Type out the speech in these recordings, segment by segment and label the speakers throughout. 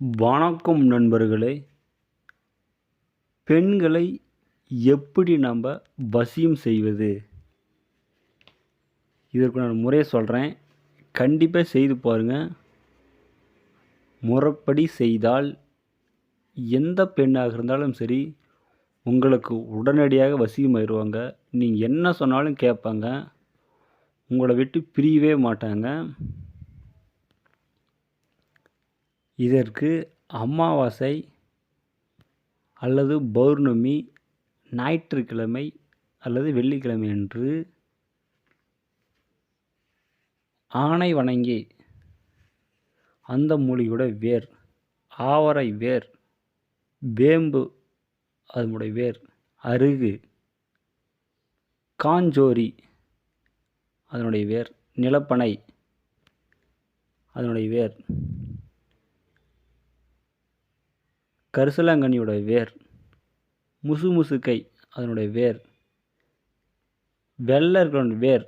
Speaker 1: வணக்கம் நண்பர்களே. பெண்களை எப்படி நம்ம வசியம் செய்வது? இதற்கு நான் முறையை சொல்கிறேன் கண்டிப்பாக செய்து பாருங்கள் முறைப்படி செய்தால் எந்த பெண்ணாக இருந்தாலும் சரி உங்களுக்கு உடனடியாக வசியமாயிடுவாங்க நீங்கள் என்ன சொன்னாலும் கேட்பாங்க. உங்களை விட்டு பிரியவே மாட்டாங்க. இதற்கு அமாவாசை அல்லது பௌர்ணமி ஞாயிற்றுக்கிழமை அல்லது வெள்ளிக்கிழமை ஆனை ஆணை வணங்கி அந்த மூலிகையோட வேர் ஆவரை வேர் வேம்பு அதனுடைய வேர் அருகு காஞ்சோரி அதனுடைய வேர் நிலப்பனை அதனுடைய வேர் கரிசலாங்கண்ணியோட வேர் முசு முசுக்கை அதனுடைய வேர் வெள்ளர்களோட வேர்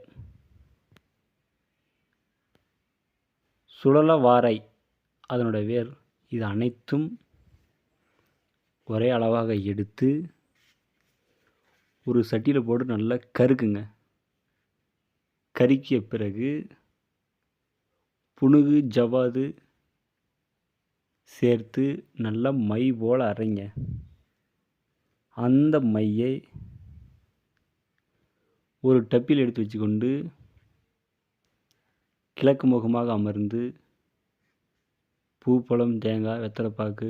Speaker 1: சுழலவாரை அதனுடைய வேர். இது அனைத்தும் ஒரே அளவாக எடுத்து ஒரு சட்டியில் போட்டு நல்லா கருக்குங்க. கருக்கிய பிறகு புணுகு ஜவாது சேர்த்து நல்லா மை போல் அரைங்க. அந்த மையை ஒரு டப்பில் எடுத்து வச்சுக்கொண்டு கிழக்கு முகமாக அமர்ந்து பூப்பழம் தேங்காய் வெத்தலைப்பாக்கு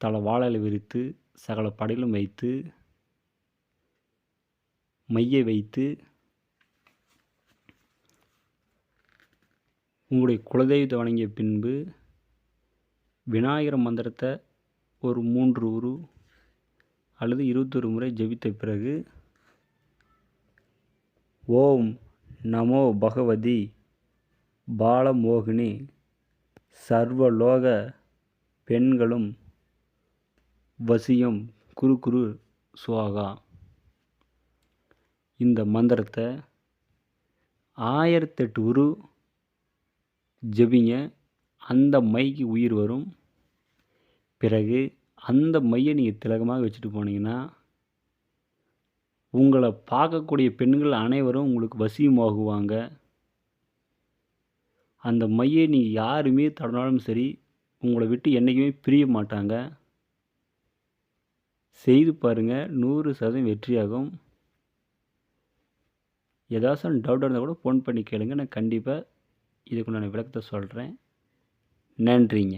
Speaker 1: தலை வாழலை விரித்து சகல படையிலும் வைத்து மையை வைத்து உங்களுடைய குலதெய்வத்தை வணங்கிய பின்பு விநாயகர் மந்திரத்தை ஒரு மூன்று உரு அல்லது இருபத்தொரு முறை ஜெபித்த பிறகு ஓம் நமோ பகவதி பாலமோகினி சர்வலோக பெண்களும் வசியம் குரு குரு சுவாகா. இந்த மந்திரத்தை ஆயிரத்தெட்டு உரு ஜெபிங்க. அந்த மைக்கு உயிர் வரும். பிறகு அந்த மையை நீங்கள் திலகமாக வச்சுட்டு போனீங்கன்னா உங்களை பார்க்கக்கூடிய பெண்கள் அனைவரும் உங்களுக்கு வசியமாகுவாங்க. அந்த மையை நீங்கள் யாருமே தொடர்னாலும் சரி உங்களை விட்டு என்றைக்குமே பிரிய மாட்டாங்க. செய்து பாருங்கள் நூறு சதவீதம் வெற்றியாகும். ஏதாச்சும் டவுட் இருந்தால் கூட ஃபோன் பண்ணி கேளுங்க. நான் கண்டிப்பாக இதுக்குண்டான விளக்கத்தை சொல்கிறேன் நன்றிங்க.